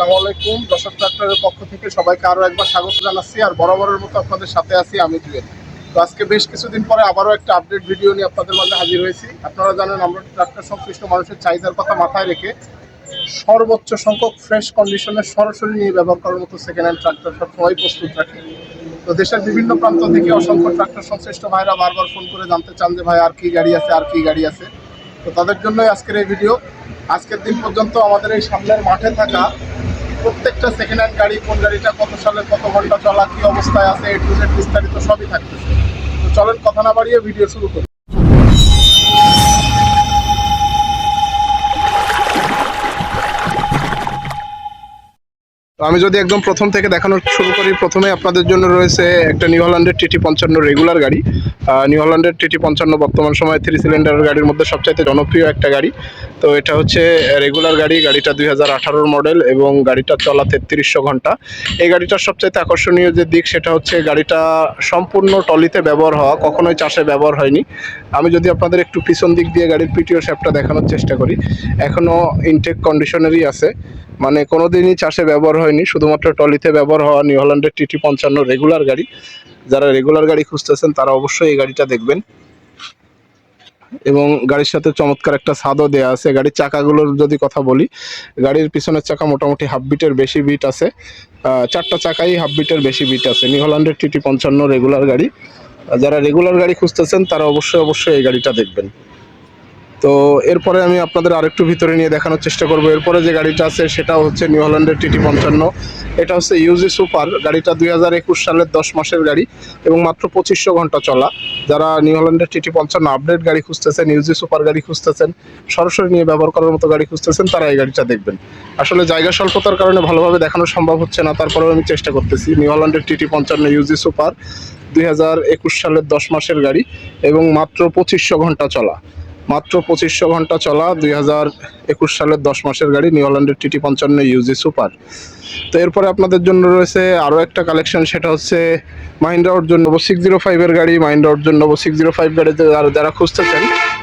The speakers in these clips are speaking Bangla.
আসসালামু আলাইকুম। দর্শক ট্রাক্টরের পক্ষ থেকে সবাইকে আরও একবার স্বাগত জানাচ্ছি আর বরাবরের মতো আপনাদের সাথে আছি আমি জুয়েল। তো আজকে বেশ কিছুদিন পরে আবারও একটা আপডেট ভিডিও নিয়ে আপনাদের মাঝে হাজির হয়েছি। আপনারা জানেন, আমরা ট্রাক্টর সংশ্লিষ্ট মানুষের চাহিদার কথা মাথায় রেখে সর্বোচ্চ সংখ্যক ফ্রেশ কন্ডিশনে সরাসরি নিয়ে ব্যবহার করার মতো সেকেন্ড হ্যান্ড ট্রাক্টর সবসময় প্রস্তুত রাখি। তো দেশের বিভিন্ন প্রান্ত থেকে অসংখ্য ট্রাক্টর সংশ্লিষ্ট ভাইরা বারবার ফোন করে জানতে চান যে, ভাই, আর কি গাড়ি আছে, আর কি গাড়ি আছে? তো তাদের জন্যই আজকের এই ভিডিও আজকের দিন পর্যন্ত আমাদের এই সামনের মাঠে থাকা প্রত্যেকটা সেকেন্ড হ্যান্ড গাড়ি, কোন গাড়িটা কত সালে কত ঘণ্টা চলা, কি অবস্থায় আছে এ টু জেড বিস্তারিত সবই থাকতেছে। তো চলেন কথা না বাড়িয়ে ভিডিও শুরু করি। তো আমি যদি একদম প্রথম থেকে দেখানো শুরু করি, প্রথমে আপনাদের জন্য রয়েছে একটা নিউ হল্যান্ডের টিটি পঞ্চান্ন রেগুলার গাড়ি। নিউ হল্যান্ডের টিটি পঞ্চান্ন বর্তমান সময়ে থ্রি সিলিন্ডারের গাড়ির মধ্যে সবচাইতে জনপ্রিয় একটা গাড়ি। তো এটা হচ্ছে রেগুলার গাড়ি, গাড়িটা দুই হাজার মডেল এবং গাড়িটা চলা তেত্রিশশো ঘণ্টা। এই গাড়িটার সবচাইতে আকর্ষণীয় যে দিক, সেটা হচ্ছে গাড়িটা সম্পূর্ণ টলিতে ব্যবহার হওয়া, কখনোই চাষে ব্যবহার হয়নি। আমি যদি আপনাদের একটু পিছন দিক দিয়ে গাড়ির পিটিও শ্যাপটা দেখানোর চেষ্টা করি এখনও ইনটেক কন্ডিশনেরই আছে। মানে কোনো দিনই চাষে ব্যবহার হয়নি, শুধুমাত্র টলিতে ব্যবহার হওয়া নিউ হল্যান্ডের টিটি পঞ্চান্ন রেগুলার গাড়ি। যারা রেগুলার গাড়ি খুঁজতেছেন, তারা অবশ্যই এই গাড়িটা দেখবেন। এবং গাড়ির সাথে চমৎকার একটা ছাদও দেওয়া আছে। গাড়ির চাকাগুলোর যদি কথা বলি, গাড়ির পিছনের চাকা মোটামুটি হাফ বিটের বেশি বিট আছে। চারটা চাকাই হাফ বিটের বেশি বিট আছে। নিউ হল্যান্ডের টিটি পঞ্চান্ন রেগুলার গাড়ি। যারা রেগুলার গাড়ি খুঁজতেছেন, তারা অবশ্যই অবশ্যই এই গাড়িটা দেখবেন। তো এরপরে আমি আপনাদের আরেকটু ভিতরে নিয়ে দেখানোর চেষ্টা করব। এরপরে যে গাড়িটা আছে সেটা হচ্ছে নিউ হল্যান্ডের টিটি পঞ্চান্ন। এটা হচ্ছে ইউজি সুপার গাড়িটা দুই হাজার একুশ সালের দশ মাসের গাড়ি এবং মাত্র পঁচিশশো ঘণ্টা চলা। যারা নিউ হল্যান্ডের টিটি পঞ্চান্ন আপডেট গাড়ি খুঁজতেছেন ইউজি সুপার গাড়ি খুঁজতেছেন, সরাসরি নিয়ে ব্যবহার করার মতো গাড়ি খুঁজতেছেন, তারা এই গাড়িটা দেখবেন। আসলে জায়গা স্বল্পতার কারণে ভালোভাবে দেখানো সম্ভব হচ্ছে না, তারপরেও আমি চেষ্টা করতেছি। নিউ হল্যান্ডের টিটি পঞ্চান্ন ইউজি সুপার দুই হাজার একুশ সালের দশ মাসের গাড়ি এবং মাত্র পঁচিশশো ঘণ্টা চলা। মাত্র পঁচিশশো ঘণ্টা চলা দুই হাজার একুশ সালের দশ মাসের গাড়ি নিউ হল্যান্ডের টিটি পঞ্চান্ন ইউজি সুপার তো এরপরে আপনাদের জন্য রয়েছে আরও একটা কালেকশন সেটা হচ্ছে Mahindra Arjun Novo six zero ফাইভের গাড়ি। Mahindra Arjun Novo six zero five গাড়িতে যারা খুঁজতেছেন,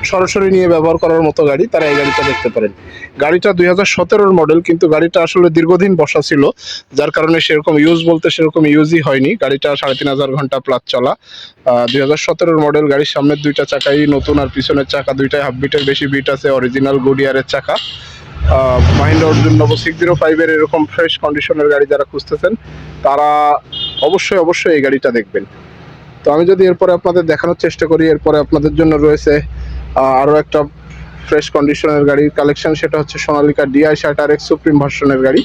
সরাসরি নিয়ে ব্যবহার করার মতো গাড়ি, তারা এই গাড়িটা দেখতে পারেন। গাড়িটা দুই হাজার সতেরোর মডেল কিন্তু গাড়িটা আসলে দীর্ঘদিন বসা ছিল, যার কারণে সেরকম ইউজ বলতে সেরকম ইউজই হয়নি। গাড়িটা সাড়ে তিন হাজার ঘণ্টা প্লাস চলা। দুই হাজার সতেরোর মডেল গাড়ির সামনের দুইটা চাকাই নতুন, আর পিছনের চাকা দুইটাই হাফ বিটের বেশি বিট আছে অরিজিনাল গুডিয়ারের চাকা। Mahindra Arjun Novo six zero ফাইভের এরকম ফ্রেশ কন্ডিশনের গাড়ি যারা খুঁজতেছেন, তারা অবশ্যই অবশ্যই এই গাড়িটা দেখবেন। তো আমি যদি এরপরে আপনাদের দেখানোর চেষ্টা করি, এরপরে আপনাদের জন্য রয়েছে আরও একটা ফ্রেশ কন্ডিশনের গাড়ির কালেকশন সেটা হচ্ছে সোনালিকা ডিআই শার্ট আর এক্স সুপ্রিম ভার্সনের গাড়ি।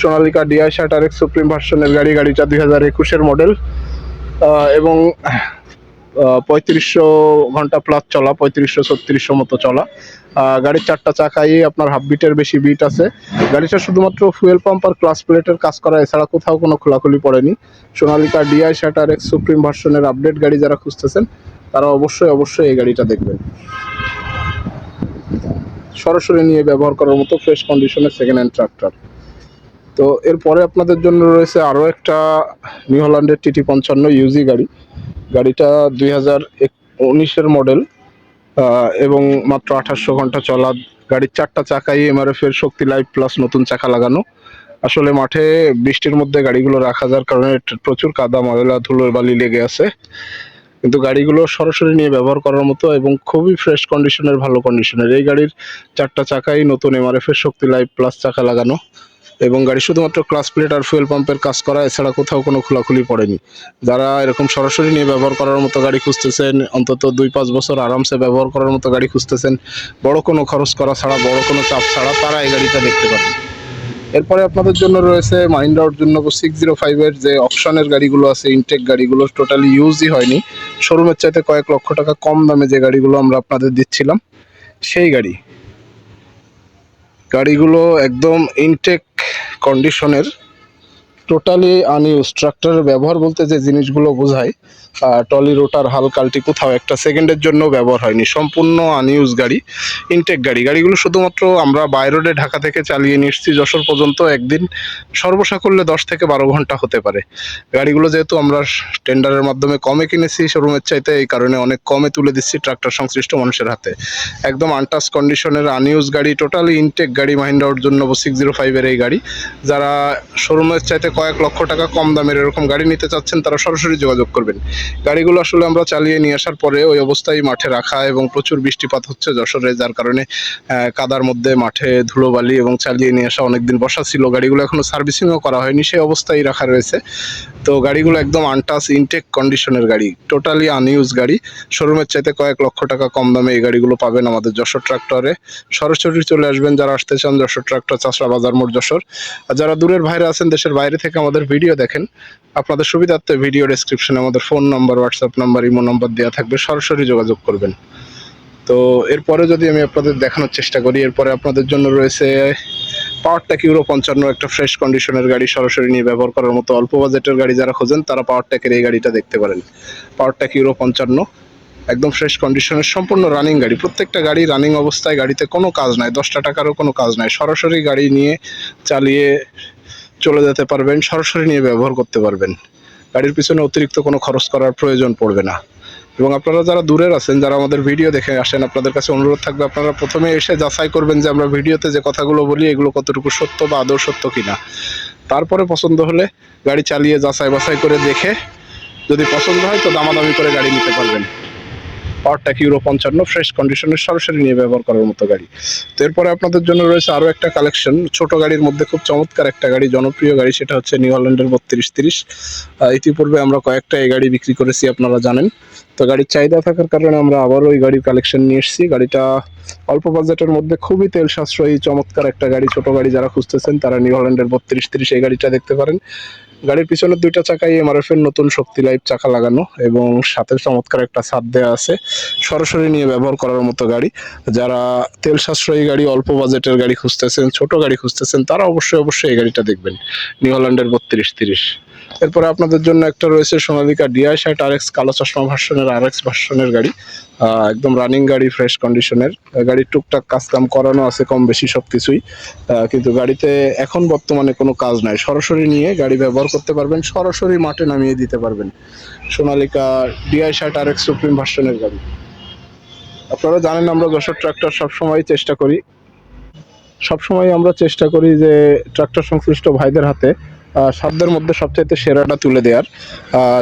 সোনালিকা ডিআই শার্ট আর এক্স সুপ্রিম ভার্সনের গাড়ি, গাড়িটা দুই হাজার একুশের মডেল এবং পঁয়ত্রিশশো ঘণ্টা প্লাস চলা, পঁয়ত্রিশশো, ছত্রিশশো মতো চলা। গাড়ির চারটা চাকাই আপনার হাফ বিটের বেশি বিট আছে। গাড়িটা শুধুমাত্র ফুয়েল পাম্প আর ক্লাস প্লেটের কাজ করা, এছাড়া কোথাও কোনো খোলাখুলি পড়েনি। সোনালিকা ডিআই শাটার এক্স সুপ্রিম ভার্সনের আপডেট গাড়ি যারা খুঁজতেছেন, তারা অবশ্যই অবশ্যই এই গাড়িটা দেখবেন। সরাসরি নিয়ে ব্যবহার করার মতো ফ্রেশ কন্ডিশনের সেকেন্ড হ্যান্ড ট্রাক্টর তো এরপরে আপনাদের জন্য রয়েছে আরও একটা নিউ হল্যান্ডের টিটি পঞ্চান্ন ইউজি গাড়ি। গাড়িটা দুই হাজার উনিশের মডেল এবং মাত্র আঠাশশো ঘণ্টা চলা। গাড়ির চারটা চাকাই এমআরএফ এর শক্তি লাইফ প্লাস নতুন চাকা লাগানো। আসলে মাঠে বৃষ্টির মধ্যে গাড়িগুলো রাখা যার কারণে প্রচুর কাদা, ময়লা, ধুলো বালি লেগে আছে কিন্তু গাড়িগুলো সরাসরি নিয়ে ব্যবহার করার মতো এবং খুবই ফ্রেশ কন্ডিশনের ভালো কন্ডিশনের এই গাড়ির চারটা চাকাই নতুন এমআরএফ এর শক্তি লাইফ প্লাস চাকা লাগানো। এবং গাড়ি শুধুমাত্র ক্লাস প্লেট আর ফুয়েল পাম্পের কাজ করা, এছাড়া কোথাও কোনো খোলাখুলি পড়েনি। যারা এরকম সরাসরি নিয়ে ব্যবহার করার মতো গাড়ি খুঁজতেছেন, অন্তত দুই পাঁচ বছর আরামসে ব্যবহার করার মতো গাড়ি খুঁজতেছেন, বড় কোনো খরচ করা ছাড়া, বড় কোনো চাপ ছাড়া তারা এই গাড়িটা দেখতে পারেন। এরপরে আপনাদের জন্য রয়েছে অর্জুন নবো সিক্স জিরো ফাইভের যে অপশনের গাড়িগুলো আছে ইনটেক গাড়িগুলো টোটালি ইউজই হয়নি। শোরুমের চাইতে কয়েক লক্ষ টাকা কম দামে যে গাড়িগুলো আমরা আপনাদের দিচ্ছিলাম, সেই গাড়ি। গাড়িগুলো একদম ইনটেক কন্ডিশনের টোটালি আনইউজ ট্রাক্টরের ব্যবহার বলতে যে জিনিসগুলো বোঝায় টলি রোটার, হাল, কালটি কোথাও একটা সেকেন্ডের জন্য ব্যবহার হয়নি। সম্পূর্ণ আনইউজ গাড়ি ইনটেক গাড়ি। গাড়িগুলো শুধুমাত্র আমরা বাই রোডে ঢাকা থেকে চালিয়ে নিয়ে এসেছি যশোর পর্যন্ত একদিন সর্বসা করলে দশ থেকে বারো ঘণ্টা হতে পারে। গাড়িগুলো যেহেতু আমরা টেন্ডারের মাধ্যমে কমে কিনেছি শোরুমের চাইতে এই কারণে অনেক কমে তুলে দিচ্ছি ট্রাক্টর সংশ্লিষ্ট মানুষের হাতে। একদম আনটাচ কন্ডিশনের আনইউজ গাড়ি টোটালি ইনটেক গাড়ি মাহিন্দ্রা অর্জুন নব সিক্স জিরো ফাইভের এই গাড়ি। যারা শোরুমের চাইতে কয়েক লক্ষ টাকা কম দামের এরকম গাড়ি নিতে চাচ্ছেন, তারা সরাসরি যোগাযোগ করবেন। গাড়িগুলো আসলে আমরা চালিয়ে নিয়ে আসার পরে ওই অবস্থায় মাঠে রাখা এবং প্রচুর বৃষ্টিপাত হচ্ছে যশোরে, যার কারণে কাদার মধ্যে মাঠে ধুলোবালি এবং চালিয়ে নিয়ে আসা অনেকদিন বসা ছিল। গাড়িগুলো এখনও সার্ভিসিংও করা হয়নি, সেই অবস্থায় রাখা রয়েছে। তো গাড়িগুলো একদম আনটাচ ইনটেক কন্ডিশনের গাড়ি টোটালি আনইউজ গাড়ি। শোরুমের চাইতে কয়েক লক্ষ টাকা কম দামে এই গাড়িগুলো পাবেন আমাদের যশোর ট্রাক্টরে সরাসরি চলে আসবেন, যারা আসতে চান যশোর ট্রাক্টর চাষরা বাজার, মোড় যশোর। আর যারা দূরের বাইরে আছেন, দেশের বাইরে থেকে আমাদের ভিডিও দেখেন, আপনাদের সুবিধার্থে ভিডিও ডেসক্রিপশনে আমাদের phone number WhatsApp number imo number দেওয়া থাকবে, সরাসরি যোগাযোগ করবেন। তো এরপরে যদি আমি আপনাদের দেখানোর চেষ্টা করি, এরপরে আপনাদের জন্য রয়েছে পাওয়ার ইউরো পঞ্চান্ন একটা ফ্রেশ কন্ডিশনের গাড়ি সরাসরি নিয়ে ব্যবহার করার মতো অল্প বাজেটের গাড়ি যারা খোঁজেন, তারা পাওয়ার এই গাড়িটা দেখতে পারেন। পাওয়ার ইউরো পঞ্চান্ন, একদম ফ্রেশ কন্ডিশনের সম্পূর্ণ রানিং গাড়ি। প্রত্যেকটা গাড়ি রানিং অবস্থায় গাড়িতে কোনো কাজ নাই, দশটা টাকারও কোনো কাজ নাই। সরাসরি গাড়ি নিয়ে চালিয়ে চলে যেতে পারবেন, সরাসরি নিয়ে ব্যবহার করতে পারবেন। গাড়ির পিছনে অতিরিক্ত কোনো খরচ করার প্রয়োজন পড়বে না। এবং আপনারা যারা দূরের আছেন, যারা আমাদের ভিডিও দেখে আসেন, আপনাদের কাছে অনুরোধ থাকবে, আপনারা প্রথমে এসে যাচাই করবেন যে আমরা ভিডিওতে যে কথাগুলো বলি, এগুলো কতটুকু সত্য বা আদৌ সত্য কিনা। তারপরে পছন্দ হলে গাড়ি চালিয়ে যাচাই বাছাই করে দেখে, যদি পছন্দ হয় তো দামাদামি করে গাড়ি নিতে পারবেন। পাওয়ারটা ইউরো পঞ্চান্ন? ফ্রেশ কন্ডিশনের সরাসরি নিয়ে ব্যবহার করার মতো গাড়ি। তো এরপরে আপনাদের জন্য রয়েছে আরও একটা কালেকশন ছোট গাড়ির মধ্যে খুব চমৎকার একটা গাড়ি, জনপ্রিয় গাড়ি, সেটা হচ্ছে নিউ হল্যান্ডের বত্রিশ তিরিশ। ইতিপূর্বে আমরা কয়েকটা এই গাড়ি বিক্রি করেছি, আপনারা জানেন। তো গাড়ির চাহিদা থাকার কারণে আমরা আবারও এই গাড়ির কালেকশন নিয়ে এসেছি। গাড়িটা অল্প বাজেটের মধ্যে খুবই তেল সাশ্রয়ী চমৎকার একটা গাড়ি। ছোট গাড়ি যারা খুঁজতেছেন, তারা নিউ হল্যান্ডের বত্রিশ তিরিশ এই গাড়িটা দেখতে পারেন। গাড়ির পিছনের দুইটা চাকায় এমআরএফ এর নতুন শক্তি লাইট চাকা লাগানো এবং সাথে চমৎকার একটা ছাদ দেওয়া আছে। সরাসরি নিয়ে ব্যবহার করার মতো গাড়ি। যারা তেল সাশ্রয়ী গাড়ি, অল্প বাজেটের গাড়ি খুঁজতেছেন, ছোট গাড়ি খুঁজতেছেন, তারা অবশ্যই অবশ্যই এই গাড়িটা দেখবেন। নিউ হল্যান্ডের বত্রিশ তিরিশ। এরপরে আপনাদের জন্য একটা রয়েছে সোনালিকা ডিআই শার্ট আর এক্স কালো চশমা ভার্সনের আর এক্স ভার্সনের গাড়ি। একদম রানিং গাড়ি, ফ্রেশ কন্ডিশনের। গাড়ির টুকটাক কাজ কাম করানো আছে, কম বেশি সব কিছুই কিন্তু গাড়িতে এখন বর্তমানে কোনো কাজ নাই। সরাসরি নিয়ে গাড়ি ব্যবহার করতে পারবেন, সরাসরি মাঠে নামিয়ে দিতে পারবেন। সোনালিকা ডিআই শার্ট আর এক্স সুপ্রিম ভার্সনের গাড়ি। আপনারা জানেন আমরা যশোর ট্রাক্টর সবসময় চেষ্টা করি। সবসময় আমরা চেষ্টা করি যে ট্রাক্টর সংশ্লিষ্ট ভাইদের হাতে সাধ্যের মধ্যে সবচাইতে সেরাটা তুলে দেওয়ার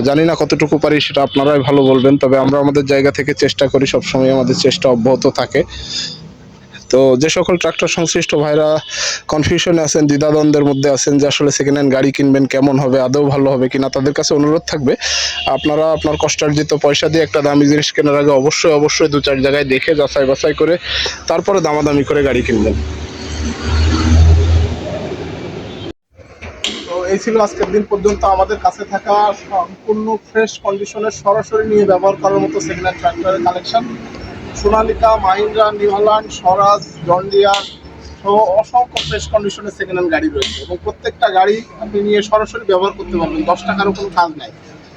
জানি না কতটুকু পারি সেটা আপনারাই ভালো বলবেন, তবে আমরা আমাদের জায়গা থেকে চেষ্টা করি সবসময় আমাদের চেষ্টা অব্যাহত থাকে। তো যে সকল ট্রাক্টর সংশ্লিষ্ট ভাইরা কনফিউশনে আছেন, দ্বিধাদ্বন্দ্বের মধ্যে আছেন যে আসলে সেকেন্ড হ্যান্ড গাড়ি কিনবেন কেমন হবে, আদৌ ভালো হবে কিনা, তাদের কাছে অনুরোধ থাকবে। আপনারা আপনার কষ্টার্জিত পয়সা দিয়ে একটা দামি জিনিস কেনার আগে অবশ্যই অবশ্যই দু চার জায়গায় দেখে, যাচাই বাছাই করে, তারপরে দামাদামি করে গাড়ি কিনবেন। এই ছিল আজকের দিন পর্যন্ত। আমাদের কাছে থাকা সম্পূর্ণ ফ্রেশ কন্ডিশনের সরাসরি নিয়ে ব্যবহার করার মতো সেকেন্ড হ্যান্ড ট্রাক্টরের collection Sonalika, Mahindra New Holland Swaraj, John Deere সহ অসংখ্য ফ্রেশ কন্ডিশনের সেকেন্ড হ্যান্ড গাড়ি রয়েছে এবং প্রত্যেকটা গাড়ি আপনি নিয়ে সরাসরি ব্যবহার করতে পারবেন। দশ টাকারও কোনো কাজ নাই।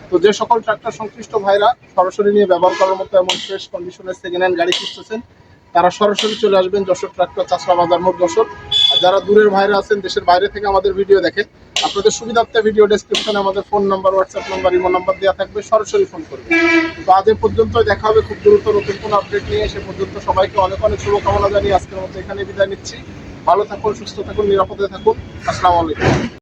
তো যে সকল ট্রাক্টর সংশ্লিষ্ট ভাইরা সরাসরি নিয়ে ব্যবহার করার মতো এমন ফ্রেশ কন্ডিশনের সেকেন্ড হ্যান্ড গাড়ি খুঁজতেছেন, তারা সরাসরি চলে আসবেন যশোর ট্রাক্টর চাষরা বাজার মোট যশোর। যারা দূরের ভাইরা আছেন, দেশের বাইরে থেকে আমাদের ভিডিও দেখেন, আপনাদের সুবিধার্থে ভিডিও ডেসক্রিপশনে আমাদের phone number WhatsApp number imo number দেওয়া থাকবে, সরাসরি ফোন করবে তো আজ পর্যন্ত দেখা হবে খুব দ্রুত নতুন কোনো আপডেট নিয়ে, সে পর্যন্ত সবাইকে অনেক অনেক শুভকামনা জানিয়ে আজকের মতো এখানে বিদায় নিচ্ছি। ভালো থাকুন, সুস্থ থাকুন, নিরাপদে থাকুন। আসসালামু আলাইকুম।